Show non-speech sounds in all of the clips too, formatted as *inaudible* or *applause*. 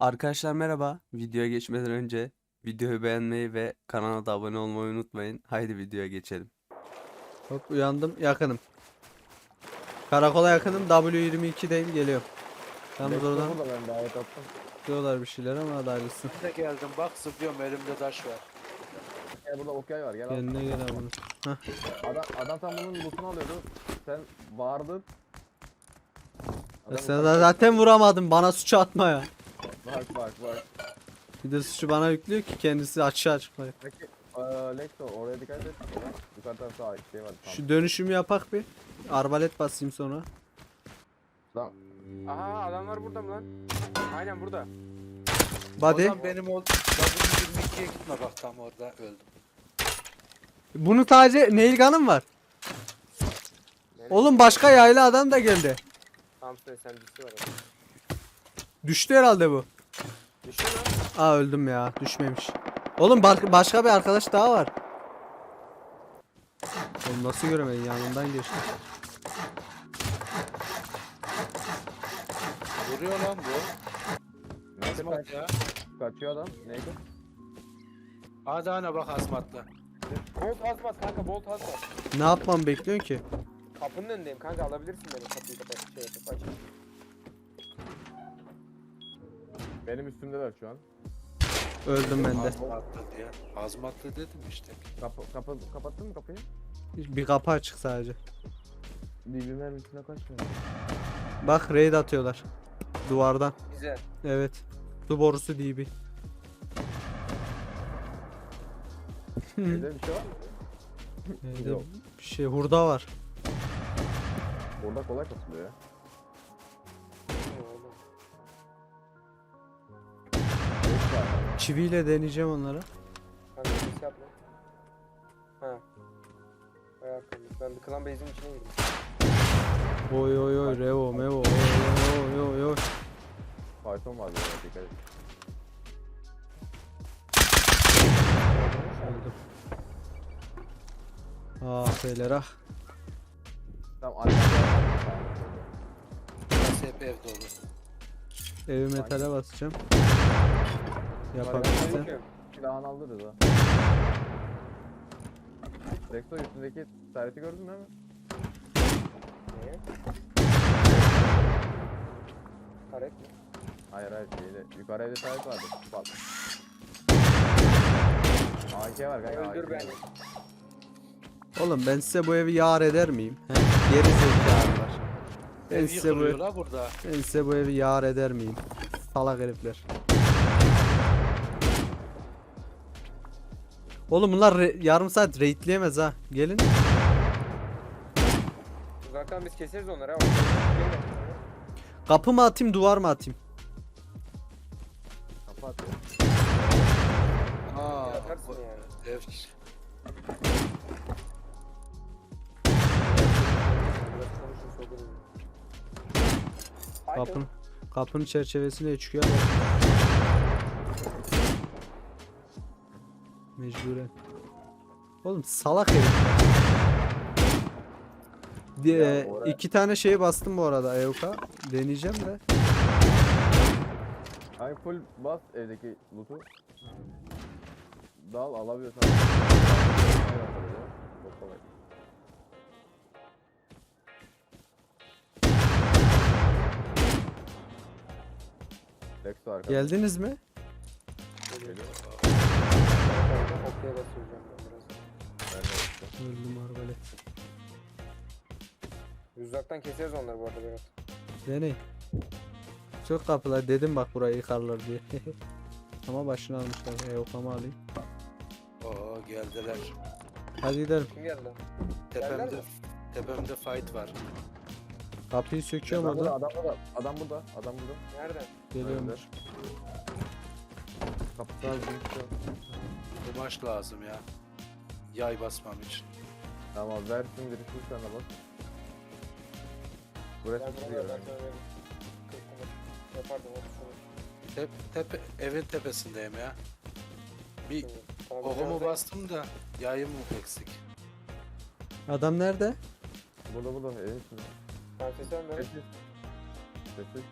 Arkadaşlar merhaba. Videoya geçmeden önce videoyu beğenmeyi ve kanala da abone olmayı unutmayın. Haydi videoya geçelim. Hop uyandım yakınım. Karakola yakınım W22'deyim geliyorum. Yalnız oradan burada ben davet attım. diyorlar bir şeyler ama hadi hayırlısı. de geldim bak zıplıyorum elimde taş var. Gel burada okyay var gel al. Kendine gel abi. Adam, adam tam bunun lootunu alıyordu. Sen bağırdın. Ya Adam Sen zaten vuramadın bana suçu atma ya. Bak bak bak. Bir de suçu bana yüklüyor ki kendisi açığa çıkmıyor. Peki Lexo oraya dikkat et. Yukarıdan sağ şey var. Tam. Şu dönüşümü yapak bir. Arbalet basayım sonra. Lan, Aha adamlar burada mı lan? Aynen burada. Body. Benim oldu. W22'ye gitme bak tam orada öldüm. Bunu sadece nail gun'ım var. Nereye? Oğlum başka yaylı adam da geldi. Thompson SMG'si var orada. Düştü herhalde bu. Lan. Aa öldüm ya. Düşmemiş. Oğlum başka bir arkadaş daha var. Oğlum nasıl göremedin yanından geçti. Vuruyor lan bu. Azmat kaç, ya. kaçıyor adam. Neydi? Hadi ana bak azmatla. Bolt hazmat kanka bolt hazmat. Ne yapmam bekliyorsun ki? Kapının önündeyim kanka alabilirsin beni kapıyı kapat şey yapıp aç. Benim üstümdeler şu an. Öldüm ben de. Azmatlı diye. Azmatlı dedim işte. Kapı, kapı, kapattın mı kapıyı? Bir kapı açık sadece. Birbirinin üstüne kaçmıyor. Bak raid atıyorlar. Duvardan. Güzel. Evet. Su borusu DB. Evde bir şey var mı? Evde Yok. bir şey hurda var. Orada kolay katılıyor ya. Çiviyle deneyeceğim onlara. Kanka bir şey yapma. Ha. Vay arkamda. Ben bir klan base'in içine girdim. Oy oy oy revo mevo oy oy oy oy. Python var burada dikkat et. Öldüm. Ah beyler ah. Burası hep ev dolu. Evi metale basacağım. Bakıyorum. Silahını aldırız ha. Rexo üstündeki serveti gördün mü hemen? Neye? Taret mi? Hayır hayır şeyde. Yukarı evde servet vardı. Bak. AK var kanka. Öldür beni. Oğlum ben size bu evi yar eder miyim? He? Geri zekalılar. Ben size, bu, ben size bu evi yar eder miyim? Salak herifler. Oğlum bunlar yarım saat raidleyemez ha. Gelin. Uzaktan biz keseriz onları ha. Gelin. Kapı mı atayım duvar mı atayım? Kapat. Aa, Atarsın yani. Kapın, kapının çerçevesine çıkıyor. Mecburen. Oğlum salak herif. Diye oraya- iki tane şey bastım bu arada EOK'a. Deneyeceğim de. Hani full bas evdeki loot'u. Dal alabiliyorsan. Çok kolay. Arkada. Geldiniz mi? Geliyor. Oktaya basıyorum ben biraz. Ben de Lexo. Öldüm arbalet. Uzaktan keseriz onları bu arada biraz. Deney. Çok kapılar dedim bak burayı yıkarlar diye. *laughs* Ama başını almışlar. EOK'amı alayım. Oo geldiler. Hadi gidelim. Kim geldi? Geldiler Tepemde mi? tepemde fight var. Kapıyı söküyorum Adam burada, oradan. adam burada, adam burada, adam burada. Nereden? Geliyormuş. Kapısı az şu. Kumaş lazım ya. Yay basmam için. Tamam ver şimdi bir sana bak. Burası tutuyor. ben. Yapardım. Tep, tepe, evin tepesindeyim ya. Bir. Tamam, da- bastım da yayım mı eksik? Adam nerede? Burada burada evin üstünde. Tamam sesi vermiyorum. Sessiz. Sessiz.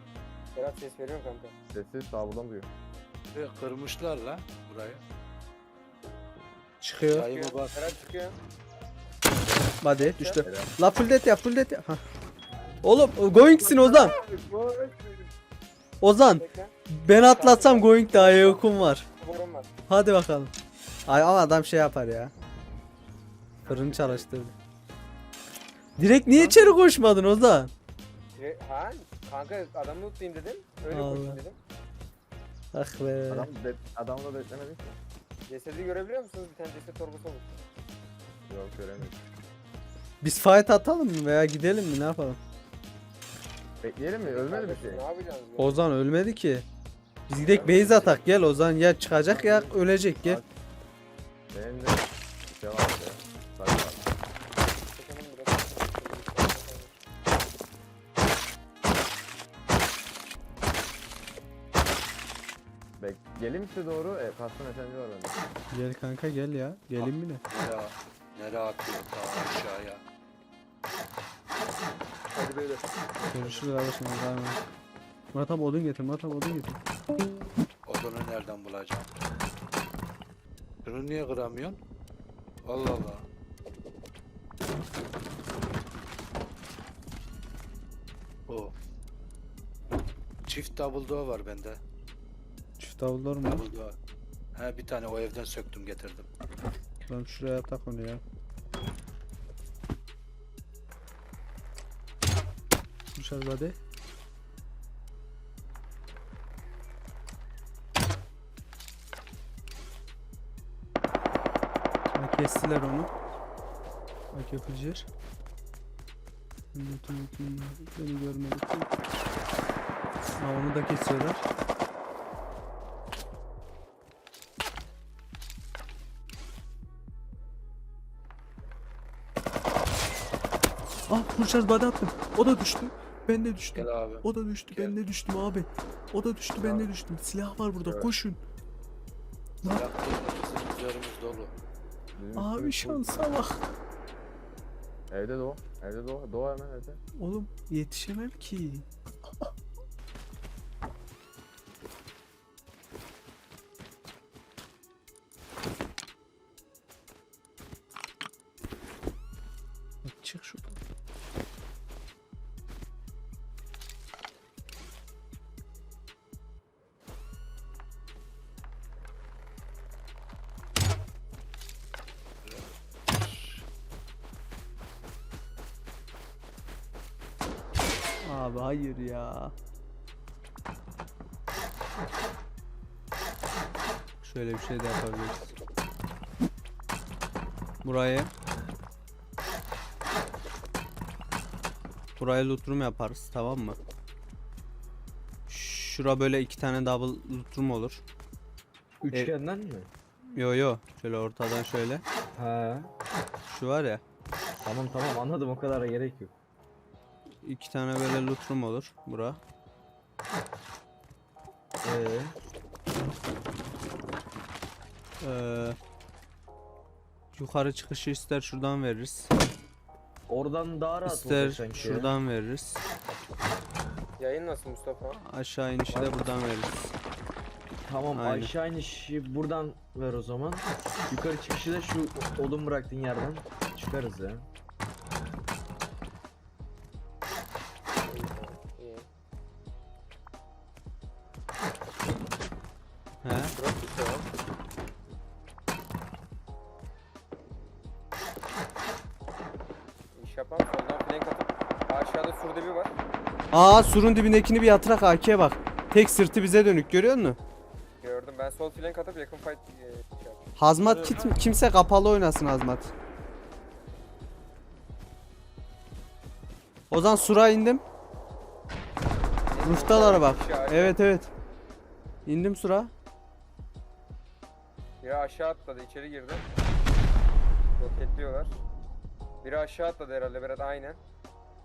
Berat ses veriyor mu kanka? Sessiz sağ buradan duyuyor. Ve kırmışlar la burayı. Çıkıyor. Çıkıyor. bak. Berat çıkıyor. Hadi düştü. La full death yap full death yap. Hah. Oğlum goingsin Ozan. Ozan ben atlatsam going daha yokum var. Hadi bakalım. Ay ama adam şey yapar ya. Fırın çalıştırdı. Direkt niye içeri koşmadın Ozan? Ha? Kanka adamı tutayım dedim. Öyle Allah. koşayım dedim. Ah be. Adam de, adamı da beklemedik mi? Cesedi görebiliyor musunuz? Bir tane ceset torbası olmuş. Yok göremedik. Biz fight atalım mı veya gidelim mi ne yapalım? Bekleyelim mi? Ölmedi mi şey? Ne yapacaksınız? ya? Ozan ölmedi ki. Biz gidelim base atak gel Ozan ya çıkacak ya ölecek gel. Benim de size doğru. E, kastım efendi var bende. Gel kanka gel ya. Gelin mi ne? Nereye, nereye atıyor ta aşağıya. Hadi beyler. Görüşürüz kardeşim. Allah'a emanet. Murat abi odun getir Murat abi odun getir. Odunu nereden bulacağım? Şunu niye kıramıyorsun? Allah Allah. O. Çift double door var bende. Çift davullar mı? Door. He bir tane o evden söktüm getirdim. Lan şuraya atak onu ya. Hadi. Ha, kestiler onu. Bak yapıcır. Beni görmedi ki. Ha onu da kesiyorlar. Kurşar bana attım. O da düştü. Ben de düştüm. Gel abi. O da düştü. Ben Gel. de düştüm abi. O da düştü. Ben de düştüm. Silah var burada. Evet. Koşun. Üzerimiz dolu. Abi şansa bak. Evde doğu. Evde doğu. Doğu hemen evde. Oğlum yetişemem ki. Çık şuradan. Abi hayır ya. Şöyle bir şey de yapabiliriz. Burayı Buraya loot room yaparız tamam mı? Şura böyle iki tane double loot room olur. Üçgenden mi? Yo yo şöyle ortadan şöyle. Ha. Şu var ya Tamam tamam anladım o kadara gerek yok. İki tane böyle loot room olur bura. Ee, Ee, yukarı çıkışı ister şuradan veririz. oradan daha rahat İster olur sanki. şuradan veririz. Yayın nasıl Mustafa? Aşağı inişi de buradan veririz. Tamam Aynen. aşağı inişi buradan ver o zaman. Yukarı çıkışı da şu odun bıraktığın yerden çıkarız ya. Aa surun dibindekini bir yatırak AK'ye bak. Tek sırtı bize dönük görüyor musun? Gördüm ben sol flank atıp yakın fight e, şey yaptım. Hazmat kit kimse kapalı oynasın hazmat. Ozan sura indim. Roofta'lara bak. Evet evet. İndim sura. Biri aşağı atladı içeri girdi. Roketliyorlar. Biri aşağı atladı herhalde Berat aynen.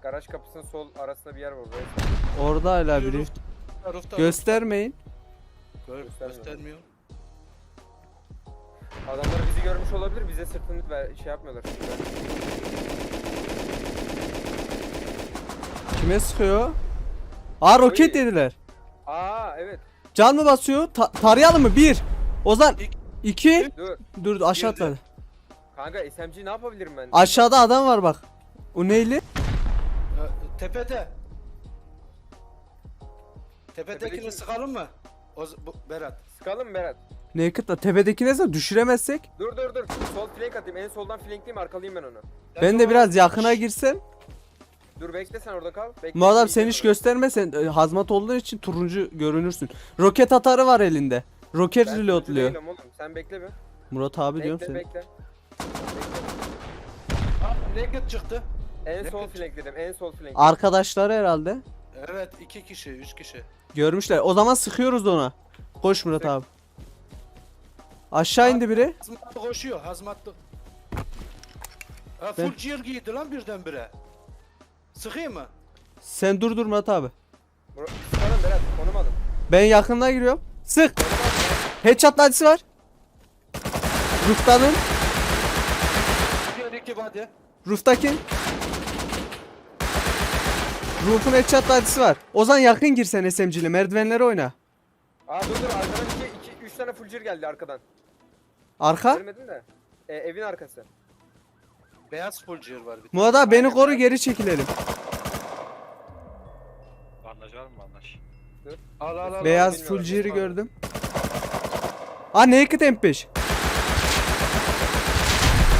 Garaj kapısının sol arasında bir yer var oraya. Orada hala biri. Roof'ta Göstermeyin. Gör, Göstermiyor. göstermiyor. Adamlar bizi görmüş olabilir bize sırtını ver, şey yapmıyorlar. Kime sıkıyor? Aa roket yediler. Aa evet. Can mı basıyor? Ta- tarayalım mı? Bir. Ozan. İki. iki. Dur. Dur aşağı atladı. Kanka SMG ne yapabilirim ben? Aşağıda adam var bak. O neyli? Tepede. Tepedekini Tepedeki- sıkalım mı? O, z- bu, Berat. Sıkalım mı Berat? Naked'la tepedekine sen düşüremezsek. Dur dur dur. Sol flank atayım. En soldan flankleyeyim arkalayayım ben onu. Ben de biraz yakına girsem. Dur bekle sen orada kal. Bekle. Bu adam sen hiç izleme. gösterme sen e, hazmat olduğun için turuncu görünürsün. Roket atarı var elinde. Roket Ben reloadluyor. değilim oğlum. Sen bekle bir. Murat abi diyorum Bekle seni. bekle. Aa, naked çıktı. En sol flank dedim. En sol flank. Arkadaşları herhalde. Evet iki kişi, üç kişi. Görmüşler. O zaman sıkıyoruz ona. Koş Murat Sık. abi. Aşağı indi biri. Hazmatlı koşuyor, hazmatlı. Ha, Ben- full gear giydi lan birdenbire. Sıkayım mı? Sen dur dur Murat abi. Sıkalım Berat. Konum alın. Ben yakına giriyorum. Sık. Headshot hadisi var. Roof'tanın. Diğer iki body. Roof'taki. Roof'un headshot hadisi var. Ozan yakın gir sen SMG'li. Merdivenlere oyna. Aa dur dur. Arkadan iki, iki, üç tane full gear geldi arkadan. Arka. Görmedin de. E, evin arkası. Beyaz full gear var bir tane. Murat abi beni koru geri çekilelim. Bandaj var mı bandaj? Al al al. Beyaz bilmiyorum, full gear'ı bilmiyorum. gördüm. Aa naked M5.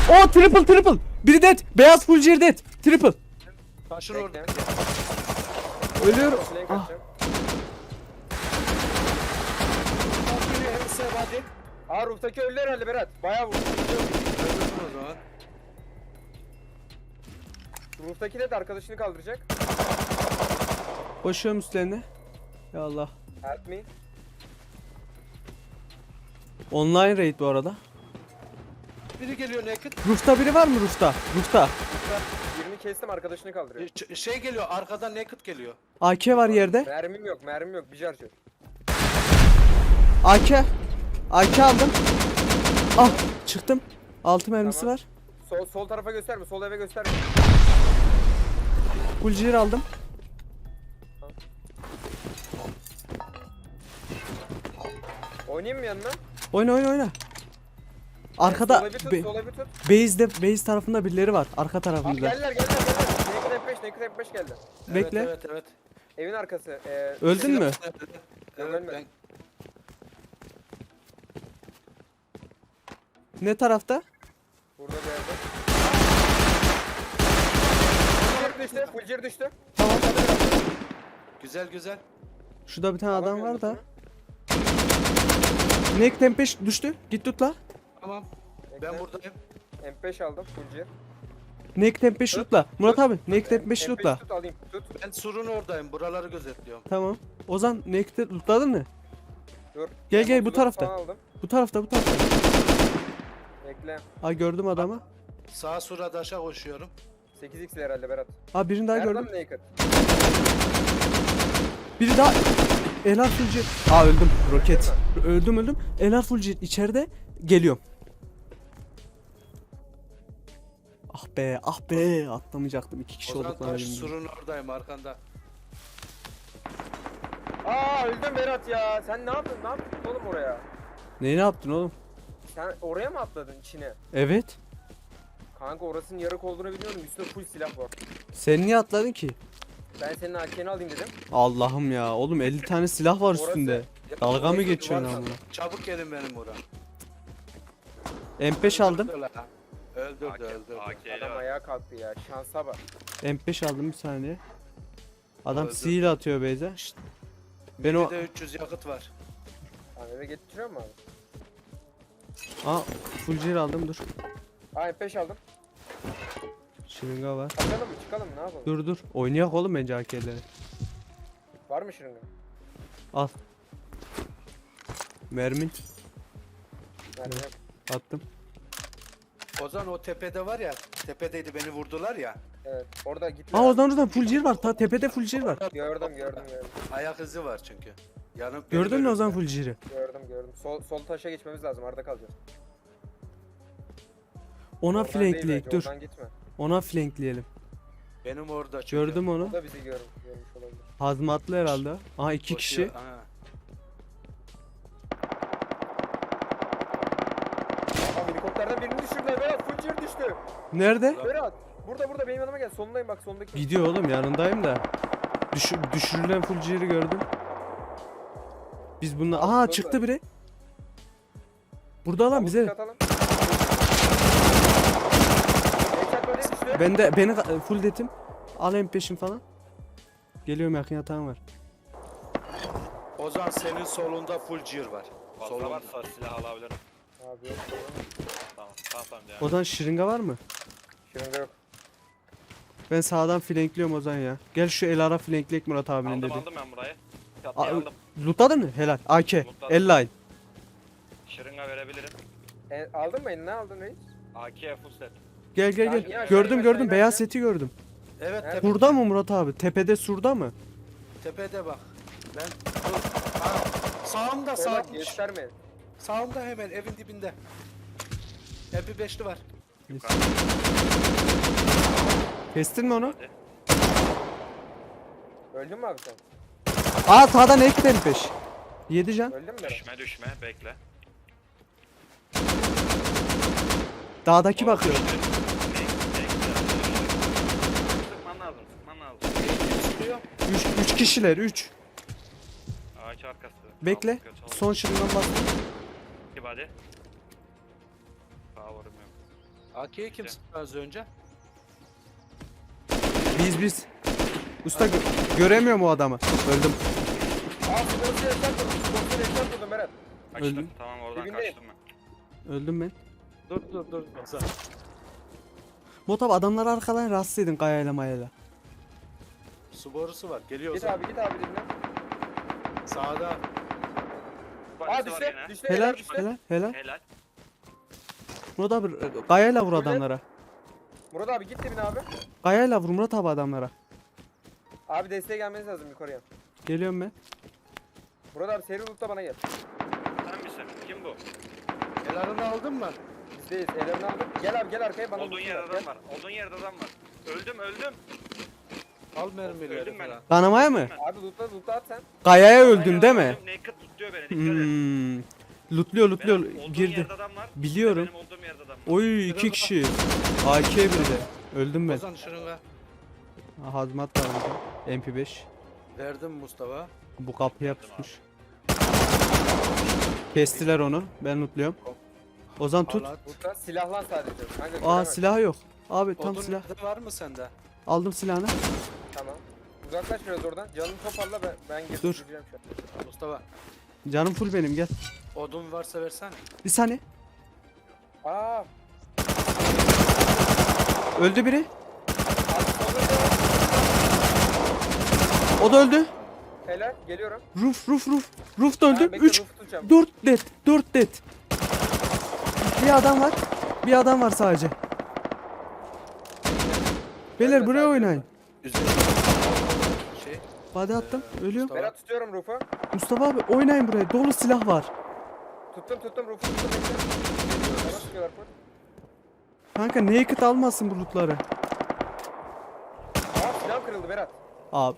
O triple triple. Biri dead. Beyaz full gear dead. Triple. Taşın Bekle. Ölüyorum. Ah. Aa rooftaki öldü herhalde Berat. Bayağı vurdu. Öldürsün o zaman. Rooftaki de arkadaşını kaldıracak. Koşuyorum üstlerine. Ya Allah. Help me. Online raid bu arada. Biri geliyor naked. Roof'ta biri var mı roof'ta? Roof'ta. Birini kestim arkadaşını kaldırıyor. ç- Şey geliyor, arkadan naked geliyor. AK var yerde. Mermim yok mermim yok. Bir charger. AK. AK aldım. Ah çıktım. Altı mermisi Tamam. var. Sol, sol tarafa gösterme. Sol eve gösterme. Gear aldım. Oynayayım mı yanına? Oyna oyna oyna. Arkada Sol evi tut. be- tut. base'de base tarafında birileri var. Arka Aa, tarafında. geldiler geldiler geldiler. Naked F5 Naked F5 geldi. Bekle. Evet, evet. Evin arkası. Ee, Öldün mü? Evet, evet, ben Ne tarafta? Burada bir yerde. Düştü. Full gear düştü. Tamam. Güzel güzel. Şurada bir tane adam Alamıyorum var da. üstüne. Neck tempeş düştü. Git tut la. Tamam. Ben buradayım. M5 aldım. Gear. Neck tempeş tutla. Murat abi neck tempeş M5 tutla. tut alayım. Tut. Ben surun oradayım. Buraları gözetliyorum. Tamam. Ozan neck'te tutladın mı? Dur. Gel gel bu otuz tarafta. falan aldım. Bu tarafta bu tarafta. Bekle. Aa gördüm adamı. Sağa sura daşa koşuyorum. 8x herhalde Berat. Aa birini daha Nereden gördüm. naked? Biri daha. Elar Fulci. Aa öldüm. Roket. Öldüm öldüm. Elar Fulci içeride. Geliyorum. Ah be ah be atlamayacaktım iki kişi O zaman olduklarını taş bilmiyorum. surun oradayım arkanda. Aa öldüm Berat ya. Sen ne yaptın? Ne yaptın oğlum oraya? Neyi ne yaptın oğlum? Sen oraya mı atladın içine? Evet. Kanka orasının yarık olduğunu biliyorum. Üstünde full silah var. Sen niye atladın ki? Ben senin AK'ni alayım dedim. Allah'ım ya oğlum 50 tane silah var Orası- üstünde. Dalga mı geçiyorsun amına? Çabuk gelin benim oraya. M5 aldım. Öldürdü. Öldürdü AK, öldürdü. Adam var. ayağa kalktı ya. Şansa bak. M5 aldım bir saniye. Adam Öldü. seal atıyor Beyza. Ben o Bir de 300 yakıt var. Tamam eve getiriyor mu abi? Aa full gear aldım dur. Aa M5 aldım. Şırınga var. Çıkalım mı? Çıkalım? Ne yapalım? Dur dur. Oynayak oğlum bence AK'leri. Var mı şırınga? Al. Mermin Nerede? Attım. Ozan o tepede var ya. Tepedeydi beni vurdular ya. Evet. Orada gitme. Aa oradan oradan full gear var. Ta tepede full gear var. Gördüm gördüm gördüm. Ayak izi var çünkü. Yanım Gördün mü Ozan full gear'ı? Gördüm gördüm. Sol, sol taşa geçmemiz lazım. Arada kalacağız. Ona Oradan değil flankleyek bence, dur. Oradan gitme. Ona flankleyelim. Benim orada çünkü. Gördüm O onu. da bizi görmüş, görmüş olabilir. Hazmatlı herhalde. Aha iki kişi. Koşuyor, aha. Düştü. Nerede? Berat. Burada burada benim yanıma gel. Solundayım bak sondaki. Gidiyor oğlum yanındayım da. Düşü, düşürülen full G'yi gördüm. Biz bununla... Burada. çıktı biri. Burada lan bize. atalım. Headshot böyle düştü. Ben de beni ka- full detim. Alayım peşin falan. Geliyorum yakın yatağım var. Ozan senin solunda full gear var. Fazla Solunda. varsa silah alabilirim. Abi yok. Tamam. Tamam tamam ya. Odan şırınga var mı? Şırınga yok. Ben sağdan flankliyorum Ozan ya. Gel şu el ara flanklek Murat abinin Aldım dedi. aldım ben burayı. Aldım. Lootladın mı? Helal. AK. Lootladım. El line. Şırınga verebilirim. E, aldın mı eline aldın reis? AK full set. Gel gel Ya, gel. ya, Gördüm gördüm. mesela Beyaz ya. seti gördüm. Evet tepe, Burada mı Murat abi? Tepede surda mı? tepede bak. Ben dur. Ha, sağımda Sola sağ, gösterme. sağımda hemen evin dibinde. Epi beşli var. Kestin mi onu? Hadi. Öldün mü abi sen? Aa sağdan ek gidelim peş. 7 can. Öldün mü? Düşme düşme bekle. Dağdaki bakıyor. Sıkman lazım sıkman lazım. Çıkıyor. 3 3 kişiler 3. AK arkası. Bekle. Kötü oldu. Son şırıngan bastım. İki Power'ım yok. AK'yi kim sıktı az önce? Biz biz. Usta gö- göremiyorum o adamı. Öldüm. Aa sporcu headshot vurdum. Sporcu headshot vurdum Berat. Kaçtım. Öldüm. Tamam oradan Dibindeyim. kaçtım ben. Öldüm ben. Dur dur dur. Ozan. Mot abi adamları arkadan rahatsız edin kayayla mayayla. Su borusu var. Geliyor Git Ozan. abi git abi dibine. Sağda. Aa Body'si var düştü. yine. Düştü. Helal helal helal. Helal. Murat abi kayayla vur adamlara. Murat abi git dibine abi. Kayayla vur Murat abi adamlara. Abi desteğe gelmeniz lazım yukarıya. Geliyorum ben. Murat abi seri loot'ta bana gel. Sen misin? Kim bu? Elarını aldın mı? Bizdeyiz. Ellerini aldım. Gel abi gel arkaya bana Olduğun yerde adam var. Olduğun yerde adam var. Öldüm öldüm. Al mermileri Öldüm ben. Kanamaya mı? Abi loot'ta loot'ta at sen. Kayaya öldün Aynen, değil mi? öldüm. Naked tutuyor beni. Dikkat et. Hmm. Lootluyor lootluyor. Benim olduğum Girdi. yerde adam var. Biliyorum. Benim olduğum yerde adam var. Oy iki kişi. AK bir de. Öldüm ben. Ozan şırınga. Ha, Hazmat var burada. MP5. Verdim Mustafa. Bu kapıya pusmuş. Kestiler onu. Ben lootluyorum. Ozan tut. Silahlan sadece. Aa göremez. silah yok. Abi tam Odun silah. var mı sende? Aldım silahını. Tamam. Uzaklaş biraz oradan. Canını toparla ben, ben Dur. gireceğim şu an. Mustafa. Canım full benim gel. Odun varsa versene. Bir saniye. Aa. Öldü biri. O da öldü. Helal. Geliyorum. Roof roof roof. Roof da Ha, öldü. bekle, 3 roof tutacağım. 4 dead. 4 dead. Bir adam var. Bir adam var sadece. Beyler buraya oynayın. Üzerine şey. Body attım. Ölüyorum. Mustafa. Berat tutuyorum roof'u. Mustafa abi oynayın buraya. Dolu silah var. Tuttum tuttum roof'u tuttum. Bana sıkıyorlar full. Kanka naked almasın bu lootları. Aa silah kırıldı Berat. Abi.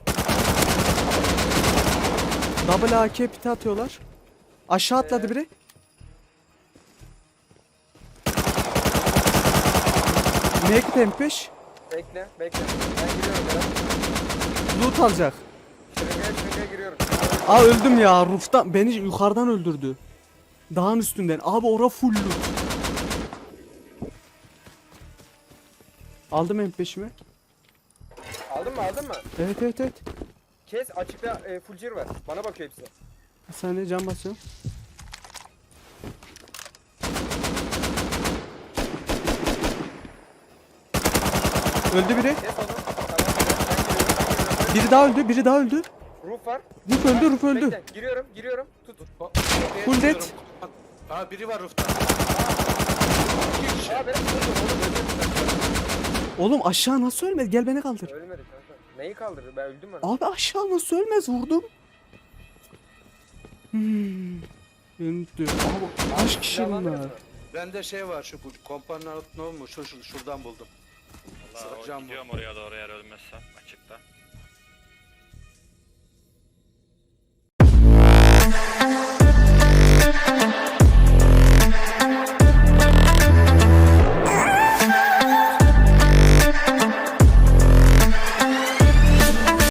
Double AK piti atıyorlar. Aşağı atladı Ee? biri. Naked MP5. Bekle bekle. Ben giriyorum Berat. Loot alacak. Şırıngaya şırıngaya giriyorum. Aa öldüm ya. Roof'tan beni yukarıdan öldürdü. Dağın üstünden. Abi ora full loot. Aldım MP5'imi. Aldın mı aldın mı? Evet evet evet. Kes açıkta e, full gear var. Bana bakıyor hepsi. Bir saniye cam basıyorum. Öldü biri. Kes onu. Tamam. Ben giriyorum. Biri daha öldü. Biri daha öldü. Roof var. Roof öldü. Roof öldü. Bekle. Giriyorum giriyorum. Tut. Full dead. Ha biri var. Aa vurdum oğlum aşağı nasıl ölmedi? Gel beni kaldır. Ölmedi kanka. Neyi kaldırır? Ben öldüm ben. Abi aşağı nasıl ölmez? Vurdum. Hmm. Abi kaç kişi Silahlandınız bunlar? mı? Bende şey var şu bu kompanlar ne olmuş şu, şu şuradan buldum. Sıkacağım o gidiyorum oraya doğru eğer ölmezsem açıkta.